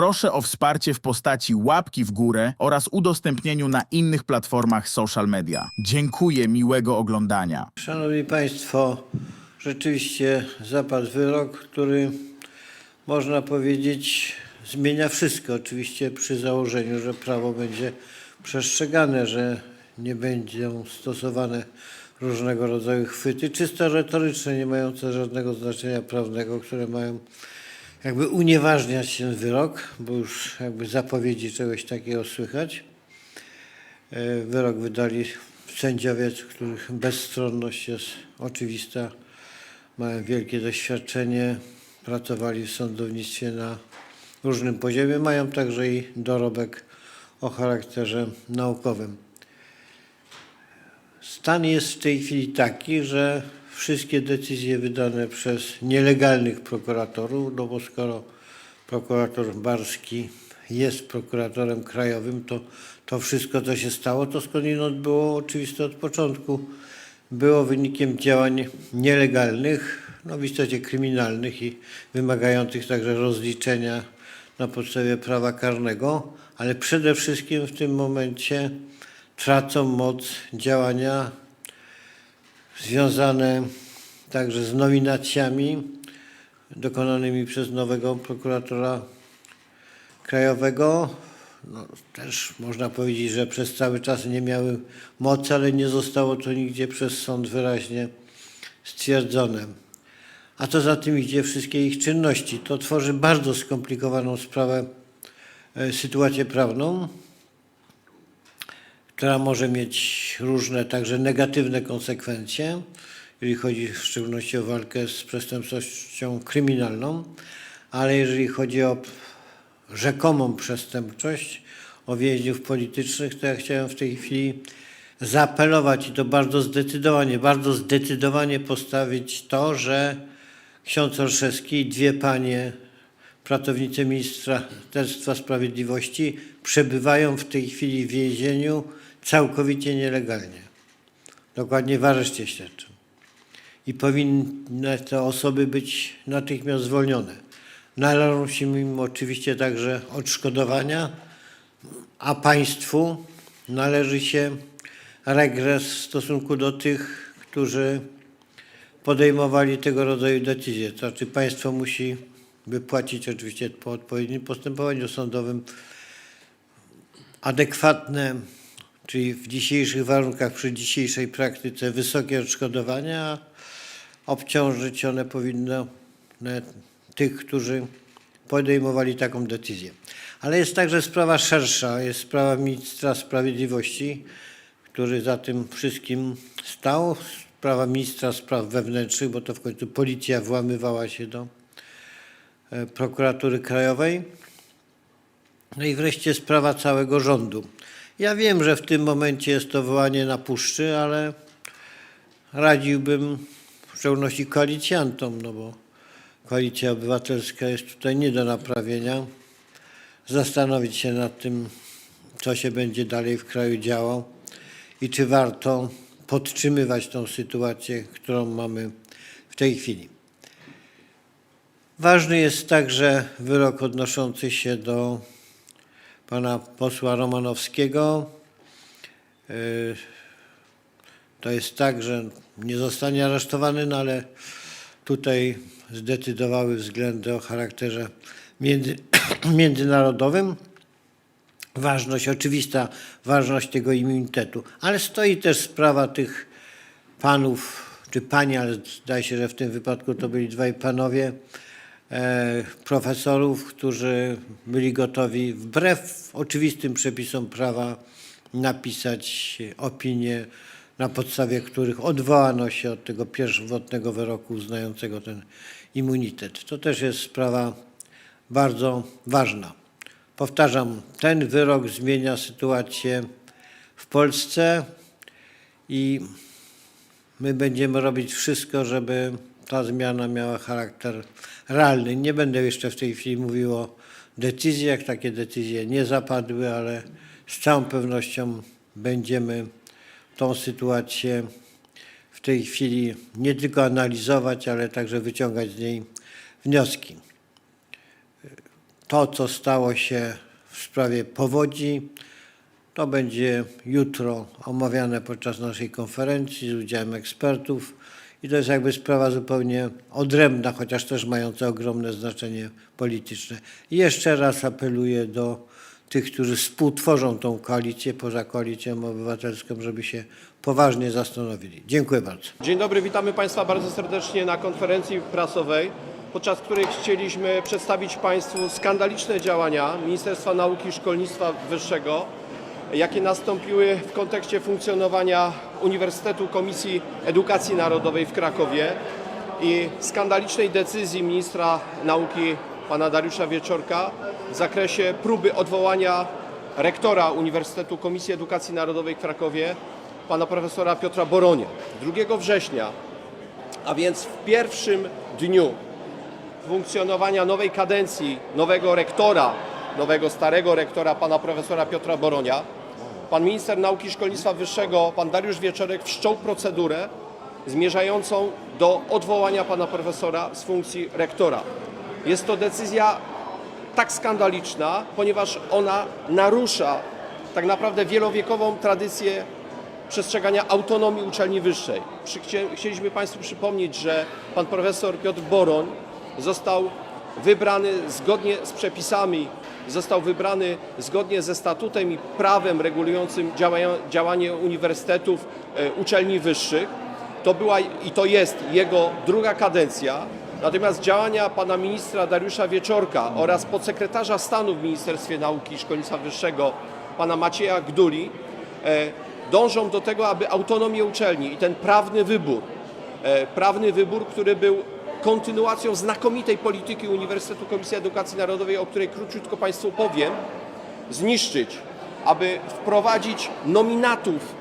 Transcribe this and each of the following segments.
proszę o wsparcie w postaci łapki w górę oraz udostępnieniu na innych platformach social media. Dziękuję, miłego oglądania. Szanowni Państwo, rzeczywiście zapadł wyrok, który można powiedzieć zmienia wszystko. Oczywiście przy założeniu, że prawo będzie przestrzegane, że nie będą stosowane różnego rodzaju chwyty, czysto retoryczne, nie mające żadnego znaczenia prawnego, które mają jakby unieważniać ten wyrok, bo już jakby zapowiedzi czegoś takiego słychać. E, Wyrok wydali sędziowie, których bezstronność jest oczywista, mają wielkie doświadczenie, pracowali w sądownictwie na różnym poziomie, mają także i dorobek o charakterze naukowym. Stan jest w tej chwili taki, że wszystkie decyzje wydane przez nielegalnych prokuratorów, no bo skoro prokurator Barski jest prokuratorem krajowym, to to wszystko, co się stało, to skądinąd było oczywiste od początku, było wynikiem działań nielegalnych, no w istocie kryminalnych i wymagających także rozliczenia na podstawie prawa karnego, ale przede wszystkim w tym momencie tracą moc działania związane także z nominacjami dokonanymi przez nowego prokuratora krajowego. No, też można powiedzieć, że przez cały czas nie miały mocy, ale nie zostało to nigdzie przez sąd wyraźnie stwierdzone. A co za tym idzie wszystkie ich czynności. To tworzy bardzo skomplikowaną sprawę, e, sytuację prawną, która może mieć różne także negatywne konsekwencje, jeżeli chodzi w szczególności o walkę z przestępczością kryminalną, ale jeżeli chodzi o rzekomą przestępczość, o więźniów politycznych, to ja chciałem w tej chwili zaapelować i to bardzo zdecydowanie, bardzo zdecydowanie postawić to, że ksiądz Olszewski i dwie panie pracownice Ministerstwa Sprawiedliwości przebywają w tej chwili w więzieniu całkowicie nielegalnie. Dokładnie w areszcie śledczym. I powinny te osoby być natychmiast zwolnione. Należą się im oczywiście także odszkodowania, a państwu należy się regres w stosunku do tych, którzy podejmowali tego rodzaju decyzje. To znaczy państwo musi wypłacić oczywiście po odpowiednim postępowaniu sądowym adekwatne, czyli w dzisiejszych warunkach, przy dzisiejszej praktyce wysokie odszkodowania, a obciążyć one powinno e, tych, którzy podejmowali taką decyzję. Ale jest także sprawa szersza, jest sprawa ministra sprawiedliwości, który za tym wszystkim stał, sprawa ministra spraw wewnętrznych, bo to w końcu policja włamywała się do e, prokuratury krajowej. No i wreszcie sprawa całego rządu. Ja wiem, że w tym momencie jest to wołanie na puszczy, ale radziłbym w szczególności koalicjantom, no bo Koalicja Obywatelska jest tutaj nie do naprawienia. Zastanowić się nad tym, co się będzie dalej w kraju działo i czy warto podtrzymywać tą sytuację, którą mamy w tej chwili. Ważny jest także wyrok odnoszący się do pana posła Romanowskiego. Yy, To jest tak, że nie zostanie aresztowany, no ale tutaj zdecydowały względy o charakterze między, międzynarodowym. Ważność, oczywista ważność tego immunitetu, ale stoi też sprawa tych panów, czy pani, ale zdaje się, że w tym wypadku to byli dwaj panowie, e, profesorów, którzy byli gotowi wbrew oczywistym przepisom prawa napisać opinie, na podstawie których odwołano się od tego pierwotnego wyroku uznającego ten immunitet. To też jest sprawa bardzo ważna. Powtarzam, ten wyrok zmienia sytuację w Polsce i my będziemy robić wszystko, żeby ta zmiana miała charakter realny. Nie będę jeszcze w tej chwili mówił o decyzjach, takie decyzje nie zapadły, ale z całą pewnością będziemy tą sytuację w tej chwili nie tylko analizować, ale także wyciągać z niej wnioski. to, co stało się w sprawie powodzi, to będzie jutro omawiane podczas naszej konferencji z udziałem ekspertów i to jest jakby sprawa zupełnie odrębna, chociaż też mająca ogromne znaczenie polityczne. I jeszcze raz apeluję do tych, którzy współtworzą tą koalicję, poza koalicją obywatelską, żeby się poważnie zastanowili. Dziękuję bardzo. Dzień dobry, witamy Państwa bardzo serdecznie na konferencji prasowej, podczas której chcieliśmy przedstawić Państwu skandaliczne działania Ministerstwa Nauki i Szkolnictwa Wyższego, jakie nastąpiły w kontekście funkcjonowania Uniwersytetu Komisji Edukacji Narodowej w Krakowie i skandalicznej decyzji ministra nauki pana Dariusza Wieczorka w zakresie próby odwołania rektora Uniwersytetu Komisji Edukacji Narodowej w Krakowie, pana profesora Piotra Boronia. 2 września a więc w pierwszym dniu funkcjonowania nowej kadencji, nowego rektora, nowego starego rektora, pana profesora Piotra Boronia, pan minister nauki i szkolnictwa wyższego, pan Dariusz Wieczorek wszczął procedurę zmierzającą do odwołania pana profesora z funkcji rektora. Jest to decyzja tak skandaliczna, ponieważ ona narusza tak naprawdę wielowiekową tradycję przestrzegania autonomii uczelni wyższej. Chcieliśmy Państwu przypomnieć, że pan profesor Piotr Boroń został wybrany zgodnie z przepisami, został wybrany zgodnie ze statutem i prawem regulującym działanie uniwersytetów, e, uczelni wyższych. To była i to jest jego druga kadencja. Natomiast działania pana ministra Dariusza Wieczorka oraz podsekretarza stanu w Ministerstwie Nauki i Szkolnictwa Wyższego pana Macieja Gduli e, dążą do tego, aby autonomię uczelni i ten prawny wybór, e, prawny wybór, który był kontynuacją znakomitej polityki Uniwersytetu Komisji Edukacji Narodowej, o której króciutko Państwu powiem, zniszczyć, aby wprowadzić nominatów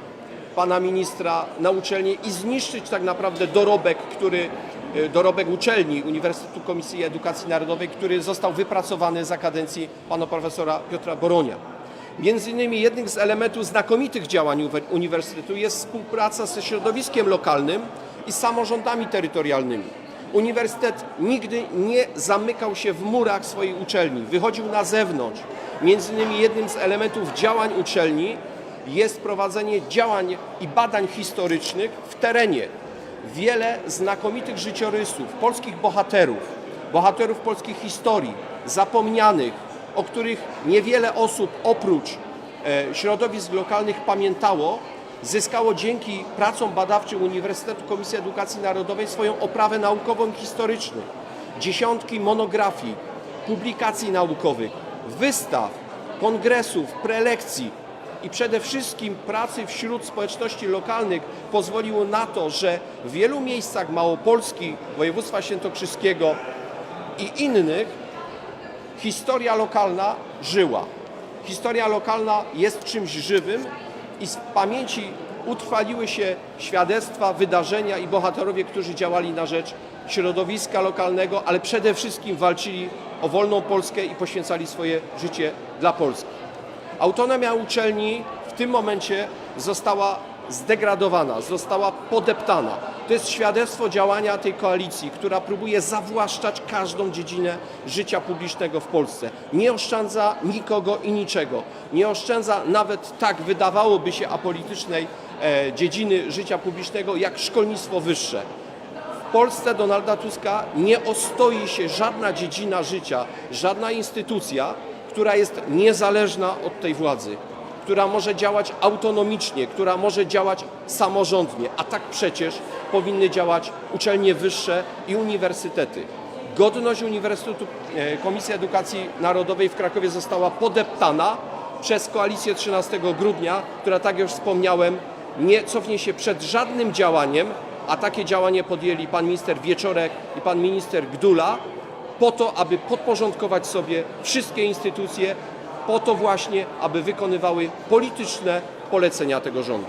pana ministra na uczelnię i zniszczyć tak naprawdę dorobek, który e, dorobek uczelni Uniwersytetu Komisji Edukacji Narodowej, który został wypracowany za kadencji pana profesora Piotra Boronia. Między innymi jednym z elementów znakomitych działań uniwersytetu jest współpraca ze środowiskiem lokalnym i samorządami terytorialnymi. Uniwersytet nigdy nie zamykał się w murach swojej uczelni, wychodził na zewnątrz. Między innymi jednym z elementów działań uczelni jest prowadzenie działań i badań historycznych w terenie. Wiele znakomitych życiorysów, polskich bohaterów, bohaterów polskiej historii, zapomnianych, o których niewiele osób oprócz e, środowisk lokalnych pamiętało, zyskało dzięki pracom badawczym Uniwersytetu Komisji Edukacji Narodowej swoją oprawę naukową i historyczną. Dziesiątki monografii, publikacji naukowych, wystaw, kongresów, prelekcji i przede wszystkim pracy wśród społeczności lokalnych pozwoliło na to, że w wielu miejscach Małopolski, województwa świętokrzyskiego i innych historia lokalna żyła. Historia lokalna jest czymś żywym i z pamięci utrwaliły się świadectwa, wydarzenia i bohaterowie, którzy działali na rzecz środowiska lokalnego, ale przede wszystkim walczyli o wolną Polskę i poświęcali swoje życie dla Polski. Autonomia uczelni w tym momencie została zdegradowana, została podeptana. To jest świadectwo działania tej koalicji, która próbuje zawłaszczać każdą dziedzinę życia publicznego w Polsce. Nie oszczędza nikogo i niczego. Nie oszczędza nawet tak wydawałoby się apolitycznej e, dziedziny życia publicznego jak szkolnictwo wyższe. W Polsce Donalda Tuska nie ostoi się żadna dziedzina życia, żadna instytucja, która jest niezależna od tej władzy, która może działać autonomicznie, która może działać samorządnie, a tak przecież powinny działać uczelnie wyższe i uniwersytety. Godność Uniwersytetu e, Komisji Edukacji Narodowej w Krakowie została podeptana przez koalicję 13 grudnia, która, tak już wspomniałem, nie cofnie się przed żadnym działaniem, a takie działanie podjęli pan minister Wieczorek i pan minister Gdula, po to, aby podporządkować sobie wszystkie instytucje, po to właśnie, aby wykonywały polityczne polecenia tego rządu.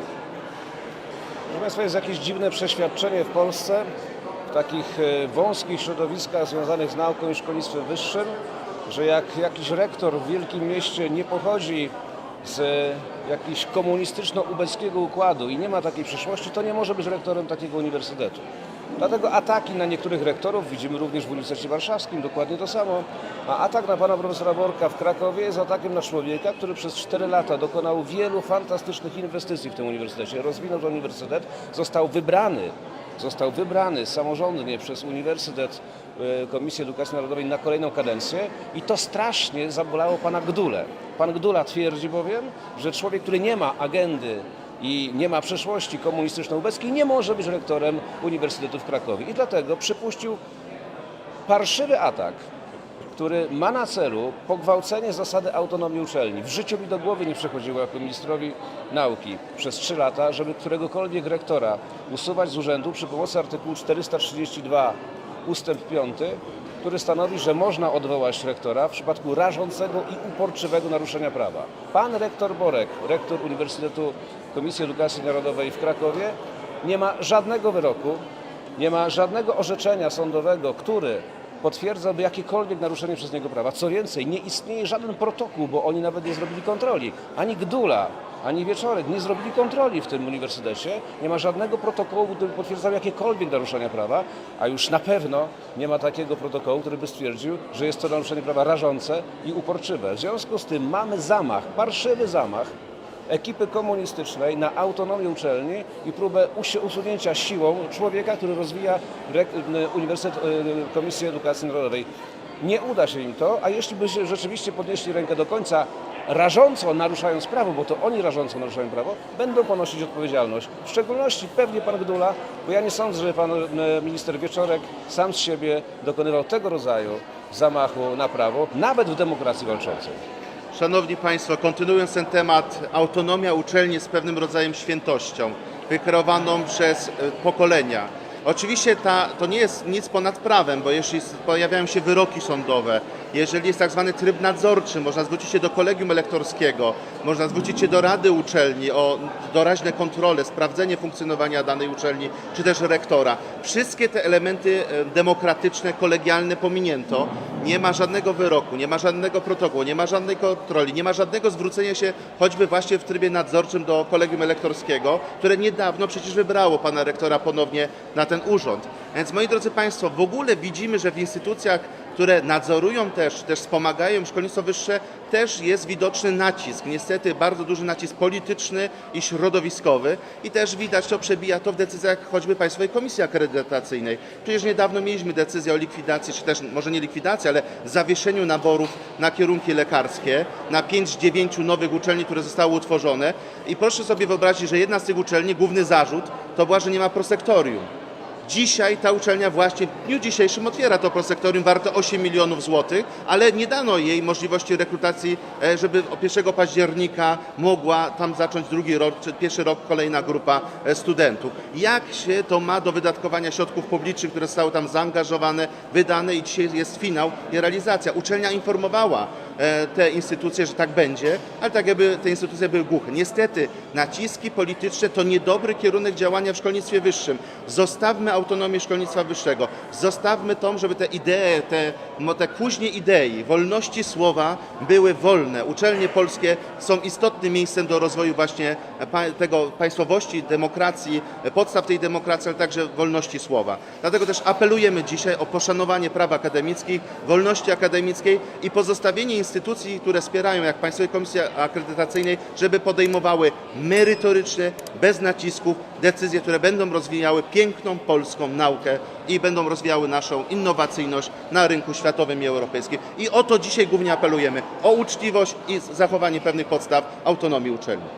Proszę Państwa, jest jakieś dziwne przeświadczenie w Polsce, w takich e, wąskich środowiskach związanych z nauką i szkolnictwem wyższym, że jak jakiś rektor w wielkim mieście nie pochodzi z e, jakiegoś komunistyczno-ubeckiego układu i nie ma takiej przyszłości, to nie może być rektorem takiego uniwersytetu. Dlatego ataki na niektórych rektorów widzimy również w Uniwersytecie Warszawskim, dokładnie to samo. A atak na pana profesora Borka w Krakowie jest atakiem na człowieka, który przez 4 lata dokonał wielu fantastycznych inwestycji w tym uniwersytecie. Rozwinął ten uniwersytet, został wybrany został wybrany samorządnie przez Uniwersytet e, Komisji Edukacji Narodowej na kolejną kadencję i to strasznie zabolało pana Gdulę. Pan Gdula twierdzi bowiem, że człowiek, który nie ma agendy i nie ma przeszłości komunistyczno-ubeckiej, nie może być rektorem Uniwersytetu w Krakowie. I dlatego przypuścił parszywy atak, który ma na celu pogwałcenie zasady autonomii uczelni. W życiu mi do głowy nie przechodziło jako ministrowi nauki przez trzy lata, żeby któregokolwiek rektora usuwać z urzędu przy pomocy artykułu 432 ustęp 5, który stanowi, że można odwołać rektora w przypadku rażącego i uporczywego naruszenia prawa. Pan rektor Borek, rektor Uniwersytetu Komisji Edukacji Narodowej w Krakowie, nie ma żadnego wyroku, nie ma żadnego orzeczenia sądowego, który potwierdzałby jakiekolwiek naruszenie przez niego prawa. Co więcej, nie istnieje żaden protokół, bo oni nawet nie zrobili kontroli. Ani Gdula, ani Wieczorek nie zrobili kontroli w tym uniwersytecie. Nie ma żadnego protokołu, który potwierdzał jakiekolwiek naruszenia prawa, a już na pewno nie ma takiego protokołu, który by stwierdził, że jest to naruszenie prawa rażące i uporczywe. W związku z tym mamy zamach, parszywy zamach ekipy komunistycznej na autonomię uczelni i próbę usunięcia siłą człowieka, który rozwija n- Uniwersytet e, Komisji Edukacji Narodowej. Nie uda się im to, a jeśli by się rzeczywiście podnieśli rękę do końca, rażąco naruszając prawo, bo to oni rażąco naruszają prawo, będą ponosić odpowiedzialność. W szczególności pewnie pan Gdula, bo ja nie sądzę, że pan minister Wieczorek sam z siebie dokonywał tego rodzaju zamachu na prawo, nawet w demokracji walczącej. Szanowni Państwo, kontynuując ten temat, autonomia uczelni jest pewnym rodzajem świętością, wykreowaną przez e, pokolenia. Oczywiście ta, to nie jest nic ponad prawem, bo jeśli pojawiają się wyroki sądowe, jeżeli jest tak zwany tryb nadzorczy, można zwrócić się do kolegium elektorskiego, można zwrócić się do Rady Uczelni o doraźne kontrole, sprawdzenie funkcjonowania danej uczelni, czy też rektora. Wszystkie te elementy e, demokratyczne, kolegialne pominięto. Nie ma żadnego wyroku, nie ma żadnego protokołu, nie ma żadnej kontroli, nie ma żadnego zwrócenia się choćby właśnie w trybie nadzorczym do kolegium elektorskiego, które niedawno przecież wybrało pana rektora ponownie na ten urząd. Więc moi drodzy Państwo, w ogóle widzimy, że w instytucjach, które nadzorują też, też wspomagają szkolnictwo wyższe, też jest widoczny nacisk, niestety bardzo duży nacisk polityczny i środowiskowy i też widać to, przebija to w decyzjach choćby Państwowej Komisji Akredytacyjnej. Przecież niedawno mieliśmy decyzję o likwidacji, czy też może nie likwidacji, ale zawieszeniu naborów na kierunki lekarskie na 5-9 nowych uczelni, które zostały utworzone i proszę sobie wyobrazić, że jedna z tych uczelni, główny zarzut, to była, że nie ma prosektorium. Dzisiaj ta uczelnia właśnie w dniu dzisiejszym otwiera to prosektorium warte 8 milionów złotych, ale nie dano jej możliwości rekrutacji, e, żeby od 1 października mogła tam zacząć drugi rok, czy pierwszy rok kolejna grupa e, studentów. Jak się to ma do wydatkowania środków publicznych, które zostały tam zaangażowane, wydane i dzisiaj jest finał i realizacja. Uczelnia informowała te instytucje, że tak będzie, ale tak jakby te instytucje były głuche. Niestety naciski polityczne to niedobry kierunek działania w szkolnictwie wyższym. Zostawmy autonomię szkolnictwa wyższego. Zostawmy tą, żeby te idee, te, te kuźnie idei, wolności słowa były wolne. Uczelnie polskie są istotnym miejscem do rozwoju właśnie tego państwowości, demokracji, podstaw tej demokracji, ale także wolności słowa. Dlatego też apelujemy dzisiaj o poszanowanie praw akademickich, wolności akademickiej i pozostawienie instytucji, które wspierają, jak Państwowej Komisji Akredytacyjnej, żeby podejmowały merytoryczne, bez nacisków decyzje, które będą rozwijały piękną polską naukę i będą rozwijały naszą innowacyjność na rynku światowym i europejskim. I o to dzisiaj głównie apelujemy, o uczciwość i zachowanie pewnych podstaw autonomii uczelni.